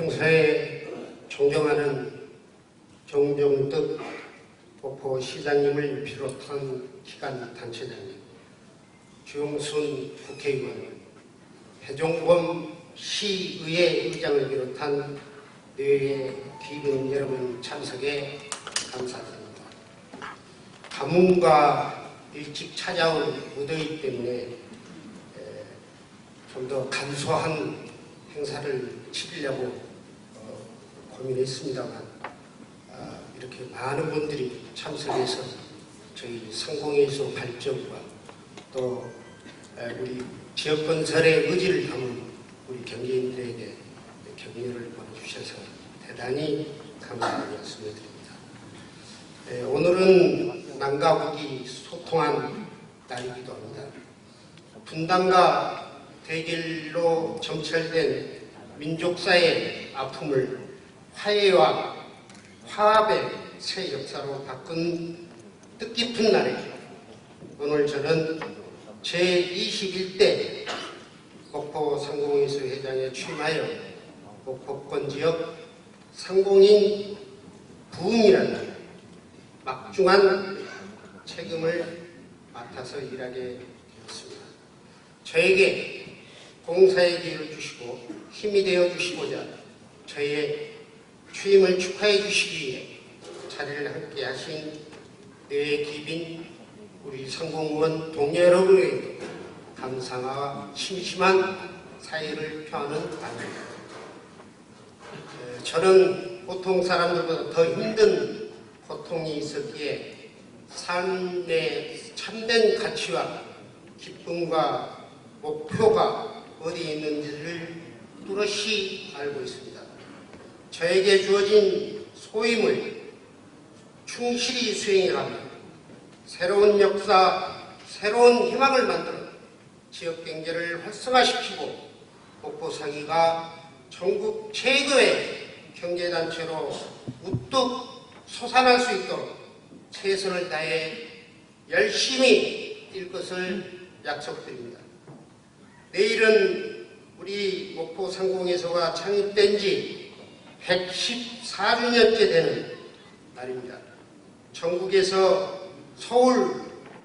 평소에 존경하는 정정득 목포 시장님을 비롯한 기관 단체장님, 주영순 국회의원, 배종범 시의회 의장을 비롯한 내외의 귀빈 여러분 참석에 감사드립니다. 가뭄과 일찍 찾아온 무더위 때문에 좀 더 간소한 행사를 치르려고 어, 고민했습니다만 아, 이렇게 많은 분들이 참석해서 저희 상공예술 발전과 또 에, 우리 지역 건설의 의지를 담은 우리 경제인들에게 격려를 보내주셔서 대단히 감사의 말씀을 드립니다. 에, 오늘은 남과 북이 소통한 날이기도 합니다. 분단과 대결로 점철된 민족사의 아픔을 화해와 화합의 새 역사로 바꾼 뜻깊은 날이죠. 오늘 저는 제21대 목포 상공회수 회장에 취임하여 목포권 지역 상공인 부흥이라는 막중한 책임을 맡아서 일하게 되었습니다. 저에게 공사의 기회를 주시고 힘이 되어 주시고자 저의 취임을 축하해 주시기 위해 자리를 함께 하신 내 기빈 우리 상공무원 동료 여러분에게 감사와 심심한 사의를 표하는 바입니다. 에, 저는 보통 사람들보다 더 힘든 고통이 있었기에 삶의 참된 가치와 기쁨과 목표가 어디 있는지를 뚜렷이 알고 있습니다. 저에게 주어진 소임을 충실히 수행해가며 새로운 역사, 새로운 희망을 만들어 지역 경제를 활성화시키고 목포상이가 전국 최고의 경제단체로 우뚝 솟아날 수 있도록 최선을 다해 열심히 뛸 것을 약속드립니다. 내일은 우리 목포 상공회소가 창립된 지 114주년째 되는 날입니다. 전국에서 서울,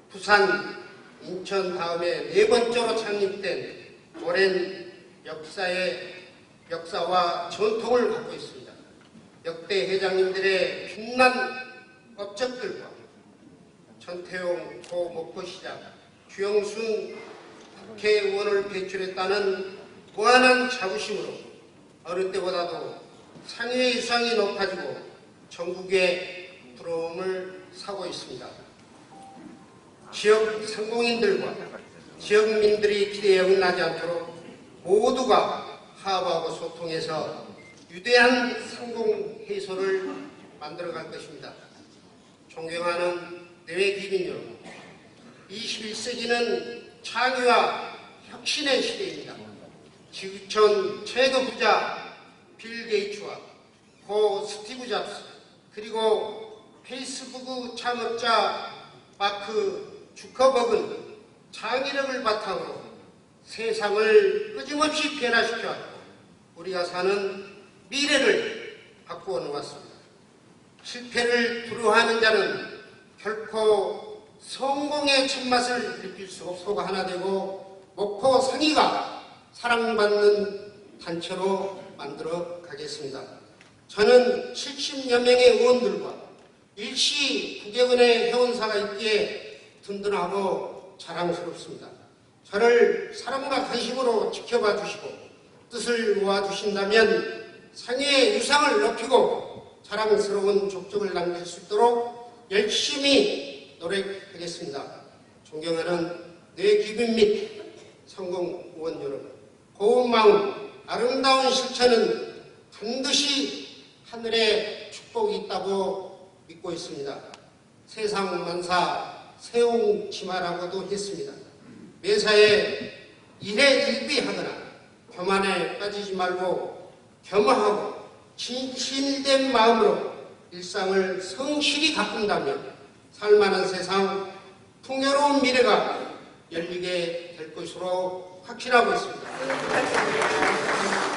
부산, 인천 다음에 네 번째로 창립된 오랜 역사의 역사와 전통을 갖고 있습니다. 역대 회장님들의 빛난 업적들과 전태용 고 목포시장, 주영순 국회의원을 배출했다는 무한한 자부심으로 어느 때보다도 상위의 수상이 높아지고 전국의 부러움을 사고 있습니다. 지역 상공인들과 지역민들이 기대에 응하지 않도록 모두가 화합하고 소통해서 유대한 상공회소를 만들어갈 것입니다. 존경하는 내외 기민 여러분, 21세기는 창의와 혁신의 시대입니다. 지구촌 최고 부자 빌 게이츠와 고 스티브 잡스 그리고 페이스북 창업자 마크 주커버그는 창의력을 바탕으로 세상을 끊임없이 변화시켜 우리가 사는 미래를 바꾸어 놓았습니다. 실패를 두려워하는 자는 결코 성공의 첫맛을 느낄 수 없고 하나 되고 목포 상의가 사랑받는 단체로 만들어 가겠습니다. 저는 70여 명의 의원들과 일시 국회의원의 회원사가 있기에 든든하고 자랑스럽습니다. 저를 사랑과 관심으로 지켜봐 주시고 뜻을 모아 주신다면 상해의 유상을 높이고 자랑스러운 족적을 남길 수 있도록 열심히 노력하겠습니다. 존경하는 내 기빈 및 성공 의원 여러분, 고운 마음, 아름다운 실천은 반드시 하늘의 축복이 있다고 믿고 있습니다. 세상 만사 세옹치마라고도 했습니다. 매사에 일에 일비하거나 교만에 빠지지 말고 겸허하고 진실된 마음으로 일상을 성실히 가꾼다면 살만한 세상, 풍요로운 미래가 열리게 될 것으로 확신하고 있습니다.